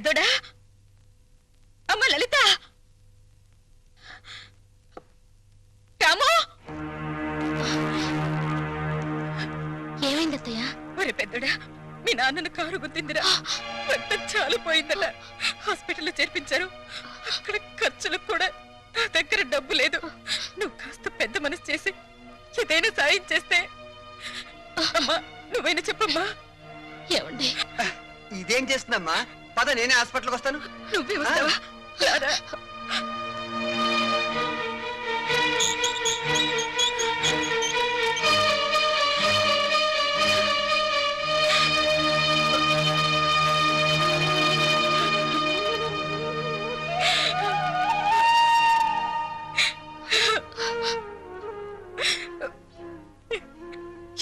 పెద్దోడా? అమ్మ లలిత! రాము! పెద్దోడా మీ నాన్నను కారు గుర్తిందిరా చాలు చాలిపోయిందలా హాస్పిటల్లో చేర్పించారు. అక్కడ ఖర్చులకు కూడా నా దగ్గర డబ్బు లేదు. నువ్వు కాస్త పెద్ద మనసు చేసి ఏదైనా సాయం చేస్తే. అమ్మా నువ్వైనా చెప్పమ్మా. ఇదేం చేస్తున్నామ్మా పద నేనే హాస్పిటల్కి వస్తాను. నువ్వే వస్తావా? రారా.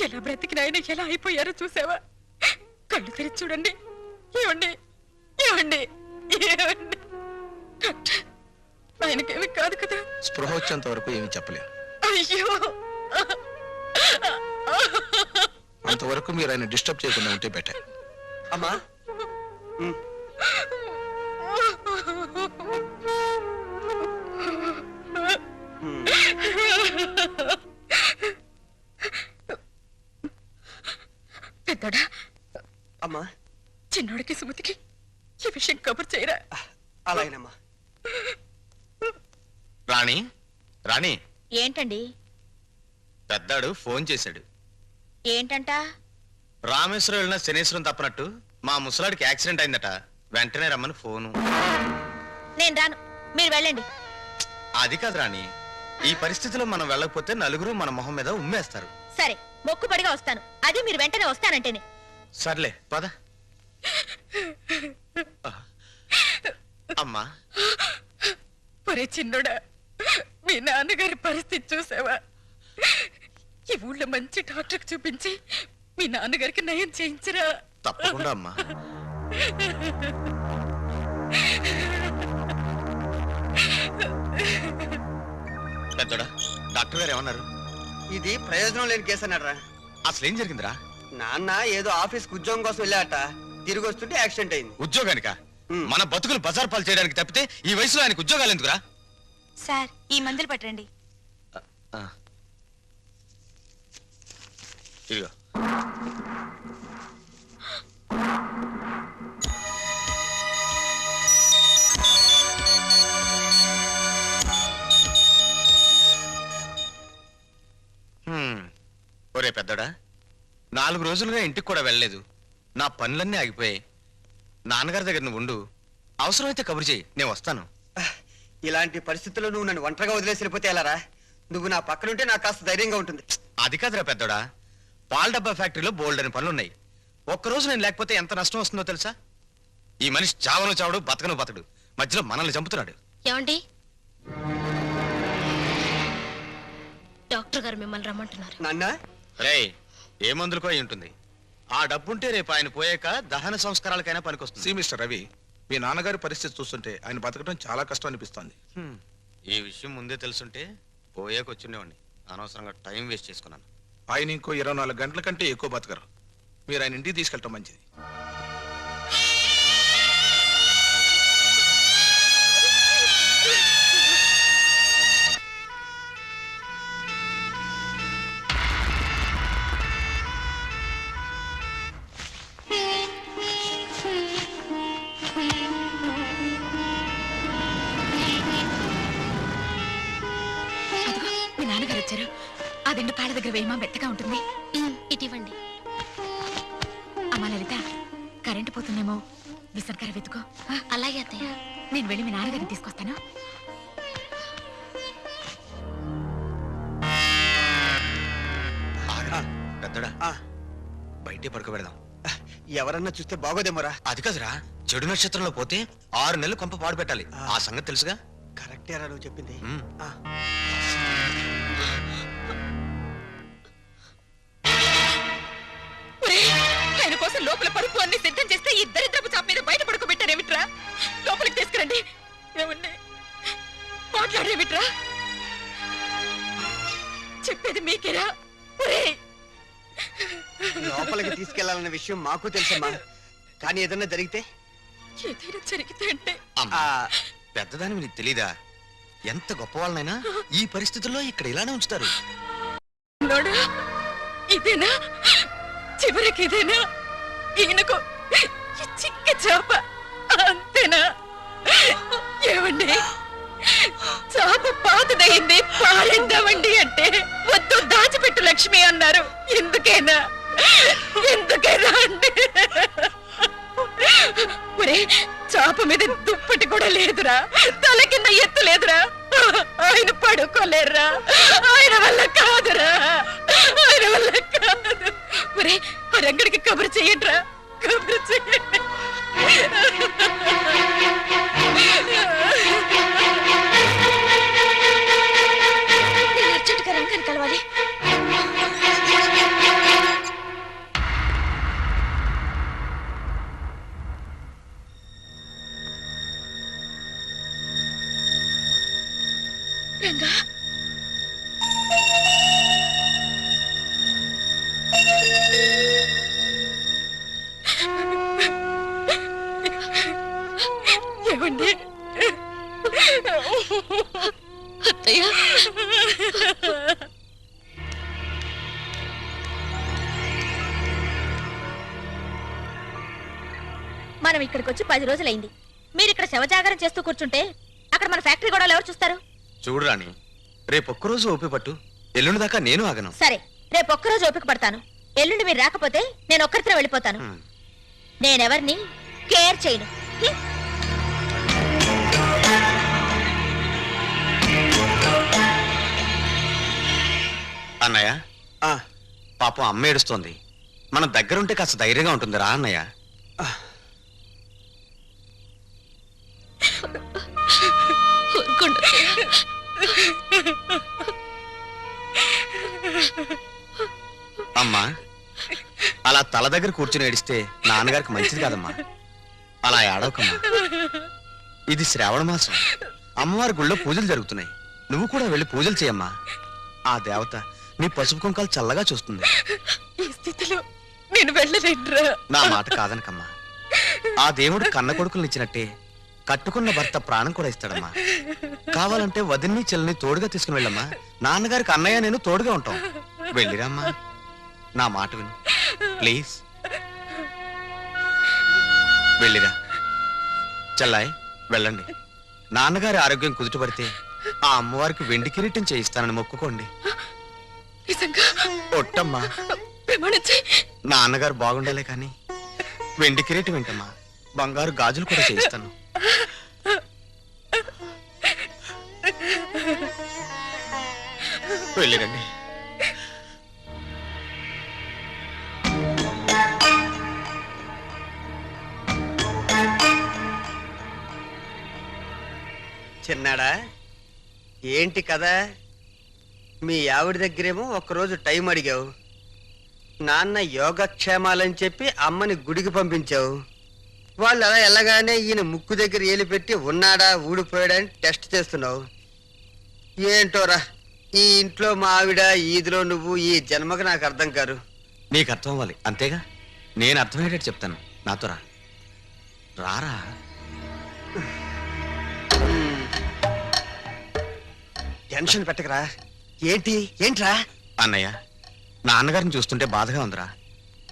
ఎలా బ్రతికిన ఆయన ఎలా అయిపోయారో చూసావా? కళ్ళు తెరిచి చూడండి. ఏమండి? ఏమండి? ఆయనకేమి కాదు కదా. స్పృహ వచ్చేంత వరకు ఏమీ చెప్పలేం అయ్యో. అంతవరకు మీరు ఆయన డిస్టర్బ్ చేయకుండా ఉంటే బెటర్. అమ్మా. పెద్దడా? అమ్మా. చిన్నోడికి సుమతికి ఈ విషయం కబుర్ చేయరా అలాగేనమ్మా రాణి రాణి. ఏంటండి? పెద్దాడు ఫోన్ చేశాడు. ఏంటంట? రామేశ్వరం వెళ్ళిన శనేశ్వరం తప్పనట్టు మా ముసలాడికి యాక్సిడెంట్ అయిందట. వెంటనే రమ్మని ఫోను. నేను రాను. మీరు వెళ్ళండి. అది కాదు రాణి. ఈ పరిస్థితిలో మనం వెళ్ళకపోతే నలుగురు మన మొహం మీద ఉమ్మేస్తారు. సరే మొక్కుబడిగా వస్తాను. అది మీరు వెంటనే వస్తానంటేనే. సర్లే పద. అమ్మా. ఒరే చిన్నోడా. మీ నాన్నగారి పరిస్థితి చూసావా? ఈ ఊళ్ళో మంచి డాక్టర్కి చూపించి మీ నాన్నగారికి నయం చేయించరా? తప్పకుండా అమ్మా. పెద్దోడా డాక్టర్ గారు ఏమన్నారు? ఇది ప్రయోజనం లేని కేసు అన్నాడరా. అసలు ఏం జరిగిందిరా? నాన్న ఏదో ఆఫీస్కి ఉద్యోగం కోసం వెళ్ళాట. తిరిగి వస్తుంటే యాక్సిడెంట్ అయింది. ఉద్యోగానిక. మన బతుకులు బజార్ పాలు చేయడానికి తప్పితే ఈ వయసులో ఆయనకు ఉద్యోగాలు ఎందుకురా? సార్ ఈ మందులు పట్టండి. ఇదిగో. ఒరే పెద్దడా నాలుగు రోజులుగా ఇంటికి కూడా వెళ్ళలేదు. నా పనులన్నీ ఆగిపోయాయి. నాన్నగారి దగ్గర నువ్వు ఉండు. అవసరమైతే కబురు చేయి నేను వస్తాను. ఇలాంటి పరిస్థితుల్లో నువ్వు నన్ను ఒంటరిగా వదిలేసి వెళ్ళిపోతే ఎలారా? నువ్వు నా పక్కనుంటే నాకు కాస్త ధైర్యంగా ఉంటుంది. అది కాదురా పెద్దోడా. పాల డబ్బా ఫ్యాక్టరీలో బోల్డ్ అని పనులున్నాయి. ఒక్కరోజు నేను లేకపోతే ఎంత నష్టం వస్తుందో తెలుసా? ఈ మనిషి చావను చావడు బతకను బతడు మధ్యలో మనల్ని చంపుతున్నాడు. ఏమండి? డాక్టర్ గారు మిమ్మల్ని రమ్మంటున్నారు. నాన్న? రేయ్ ఏ మందులకో అయి ఉంటుంది. ఆ డబ్బుంటే రేపు ఆయన పోయాక దహన సంస్కారాలకైనా పనికొస్తుంది. సి మిస్టర్ రవి మీ నాన్నగారి పరిస్థితి చూస్తుంటే ఆయన బతకడం చాలా కష్టం అనిపిస్తోంది. ఈ విషయం ముందే తెలుసుంటే పోయాక వచ్చిండేవాడిని. అనవసరంగా టైం వేస్ట్ చేసుకున్నాను. ఆయన ఇంకో ఇరవై నాలుగు గంటల కంటే ఎక్కువ బతకరు. మీరు ఆయన ఇంటికి తీసుకెళ్ళటం మంచిది. దగ్గర వేయమా మెత్తగా ఉంటుంది. ఇటివ్వండి అమ్మా లలిత కరెంటు పోతుందేమో. విసర్గారు వెతుకో. అలాగే అత్తయ్య. నేను వెళ్ళి మీ నాన్నగారిని తీసుకొస్తాను. పెద్దడా. బయటే పడుకోబెడదాం ఎవరన్నా చూస్తే బాగోదేమోరా. అది కాదురా. చెడు నక్షత్రంలో పోతే ఆరు నెలలు కొంప పాడు పెట్టాలి. ఆ. ఆ సంగతి తెలుసుగా? కరెక్టేరా నువ్వు చెప్పింది. కోసం లోపల పరుపు అన్ని సిద్ధం చేస్తే ఈ దరిద్రపు చాప మీద బయట పడుకోబెట్టారేమిట్రా లోపలికి తీసుకురండి. మాట్లాడేమిట్రా చెప్పేది మీకేరా? లోపలికి తీసుకెళ్ళాలన్న విషయం మాకు తెలుసమ్మా. కానీ ఏదన్నా జరిగితే? ఏదైనా జరిగితే అంటే? అమ్మా, పెద్దదాని నీకు తెలీదా? ఎంత గొప్ప వాళ్ళనైనా ఈ పరిస్థితుల్లో ఇక్కడ ఇలానే ఉంచుతారు. నోడా ఇదేనా? చివరికి ఇదేనా? ఈయనకు చిక్క చేప. అంతేనా? ఏమండి? చాప పాతదయ్యింది పారేద్దామండి అంటే వద్దు దాచిపెట్టు లక్ష్మి అన్నారు. ఎందుకేనా? ఎందుకేనా అండి? ఒరే చాప మీద దుప్పటి కూడా లేదురా. తల కింద ఎత్తు లేదురా. ఆయన పడుకోలేరురా. ఆయన వల్ల కాదురా. ఆయన వల్ల కాదు. ఒరే రంగడికి కబురు చెయ్యండిరా కబురు చెయ్యండి ఏమండి అత్తయ్య. మనం ఇక్కడికి వచ్చి పది రోజులైంది. మీరు ఇక్కడ శవజాగరం చేస్తూ కూర్చుంటే అక్కడ మన ఫ్యాక్టరీ కూడా ఎవరు చూస్తారు? చూడు రాణి రేపు ఒక్కరోజు ఓపి పట్టు. ఎల్లుండి దాకా నేను ఆగను. సరే రేపు ఒక్కరోజు ఓపిక పడతాను. ఎల్లుండి మీరు రాకపోతే నేను ఒక్కరితో వెళ్ళిపోతాను. నేనెవరిని కేర్ చేయను. అన్నయ్య? ఆ, పాపం అమ్మ ఏడుస్తోంది. మన దగ్గరుంటే కాస్త ధైర్యంగా ఉంటుంది రా అన్నయ్య ఊరుకోండి. అమ్మా అలా తల దగ్గర కూర్చుని ఏడిస్తే నాన్నగారికి మంచిది కాదమ్మా. అలా ఏడవకమ్మా. ఇది శ్రావణ మాసం. అమ్మవారి గుళ్ళో పూజలు జరుగుతున్నాయి. నువ్వు కూడా వెళ్ళి పూజలు చేయమ్మా. ఆ దేవత నీ పసుపు కుంకాలు చల్లగా చూస్తుంది. ఈ స్థితిలో నేను వెళ్ళలేనురా. నా మాట కాదనకమ్మా. ఆ దేవుడు కన్న కొడుకులను ఇచ్చినట్టే కట్టుకున్న భర్త ప్రాణం కూడా ఇస్తాడమ్మా. కావాలంటే వదిన్ని చెల్లిని తోడుగా తీసుకుని వెళ్ళమ్మా. నాన్నగారికి అన్నయ్య నేను తోడుగా ఉంటాం. వెళ్ళిరమ్మా. నా మాట విను. ప్లీజ్. వెళ్ళిరా. చెల్లాయ్ వెళ్ళండి. నాన్నగారి ఆరోగ్యం కుదుటపడితే ఆ అమ్మవారికి వెండి కిరీటం చేయిస్తానని మొక్కుకోండి. నిజంగా? ఒట్టమ్మా. ప్రమాణించి నాన్నగారు బాగుండాలే కానీ వెండి కిరీటం ఏంటమ్మా? బంగారు గాజులు కూడా చేయిస్తాను. వెళ్ళిరండి. చిన్నాడా? ఏంటి కదా మీ ఆవిడ దగ్గరేమో ఒక్కరోజు టైం అడిగావు. నాన్న యోగక్షేమాలని చెప్పి అమ్మని గుడికి పంపించావు. వాళ్ళు అలా వెళ్ళగానే ఈయన ముక్కు దగ్గర ఏలు పెట్టి ఉన్నాడా ఊడిపోయాడా అని టెస్ట్ చేస్తున్నావు. ఏంటోరా ఈ ఇంట్లో మా ఆవిడ ఈదిలో నువ్వు ఈ జన్మకు నాకు అర్థం కారు. నీకు అర్థం అవ్వాలి అంతేగా? నేను అర్థమయ్యేటట్టు చెప్తాను. నాతో రా. రారా? టెన్షన్ పెట్టకరా. ఏంటి? ఏంట్రా? అన్నయ్య నాన్నగారిని చూస్తుంటే బాధగా ఉందిరా.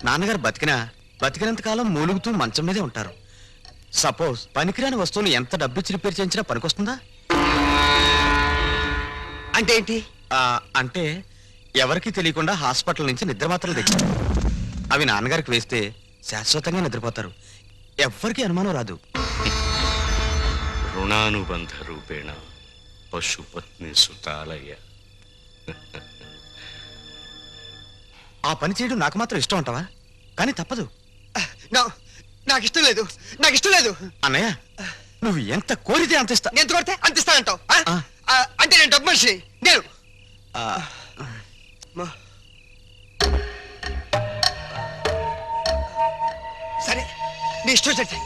నాన్నగారు బతికినా బతికినంతకాలం మూలుగుతూ మంచం మీదే ఉంటారు. సపోజ్ పనికిరాని వస్తువులు ఎంత డబ్బిచ్చి రిపేర్ చేయించినా పనికొస్తుందా? అంటే ఏంటి? అంటే ఎవరికీ తెలియకుండా హాస్పిటల్ నుంచి నిద్ర మాత్రలు తెచ్చి అవి నాన్నగారికి వేస్తే శాశ్వతంగా నిద్రపోతారు. ఎవ్వరికీ అనుమానం రాదు. రుణానుబంధ రూపేణ పశుపత్ని సుతాలయ్య ఆ పని చేయడం నాకు మాత్రం ఇష్టం అంటావా? కానీ తప్పదు. నా- నాకు ఇష్టం లేదు. నాకు ఇష్టం లేదు. అన్నయ్య నువ్వు ఎంత కోరితే అంత ఇస్తా. నేను ఆ? ఆ. ఆ, అంటే నేను డబ్బు మనిషిని నేను. ఆ, మా- సరే నీ ఇష్టం చెట్టే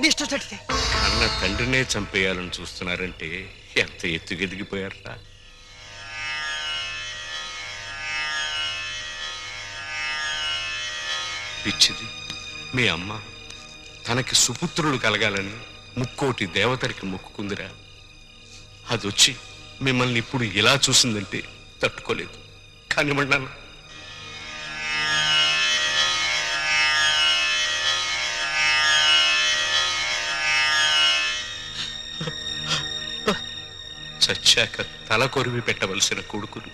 నీ ఇష్టం చెట్టే కన్న తండ్రినే చంపేయాలని చూస్తున్నారంటే ఎంత ఎత్తుకెదిగిపోయారా పిచ్చిది. మీ అమ్మ తనకి సుపుత్రులు కలగాలని ముక్కోటి దేవతరికి మొక్కుకుందిరా. అదొచ్చి మిమ్మల్ని ఇప్పుడు ఇలా చూసిందంటే తట్టుకోలేదు. కానివ్వండి చచ్చాక తల కొరివి పెట్టవలసిన కొడుకును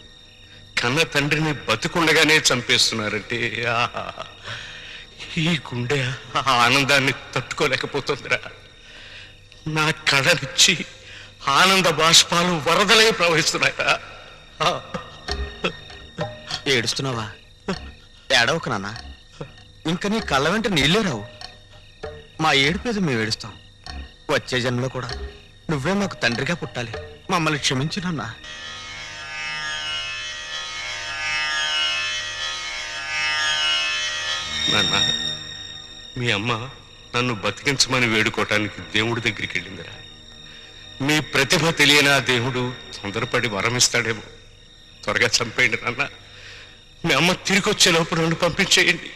కన్న తండ్రిని బతుకుండగానే చంపేస్తున్నారంటే ఆహా ఈ గుండె ఆనందాన్ని తట్టుకోలేకపోతుందిరా. నా కళ్ళనిచ్చి ఆనంద బాష్పాలు వరదలై ప్రవహిస్తున్నాయరా! ఏడుస్తున్నావా? ఏడవకు నాన్న. ఇంక నీ కళ్ళ వెంట నీళ్ళే రావు. మా ఏడుపు మీద మేము ఏడుస్తాం. వచ్చే జన్మలో కూడా నువ్వే మాకు తండ్రిగా పుట్టాలి. మమ్మల్ని క్షమించు నాన్న. నాన్న మీ అమ్మ నన్ను బతికించమని వేడుకోవటానికి దేవుడి దగ్గరికి వెళ్ళిందిరా. మీ ప్రతిభ తెలియని ఆ దేవుడు తొందరపడి వరమిస్తాడేమో త్వరగా చంపేయండి నాన్న. మీ అమ్మ తిరిగి వచ్చే లోపు నన్ను పంపించేయండి.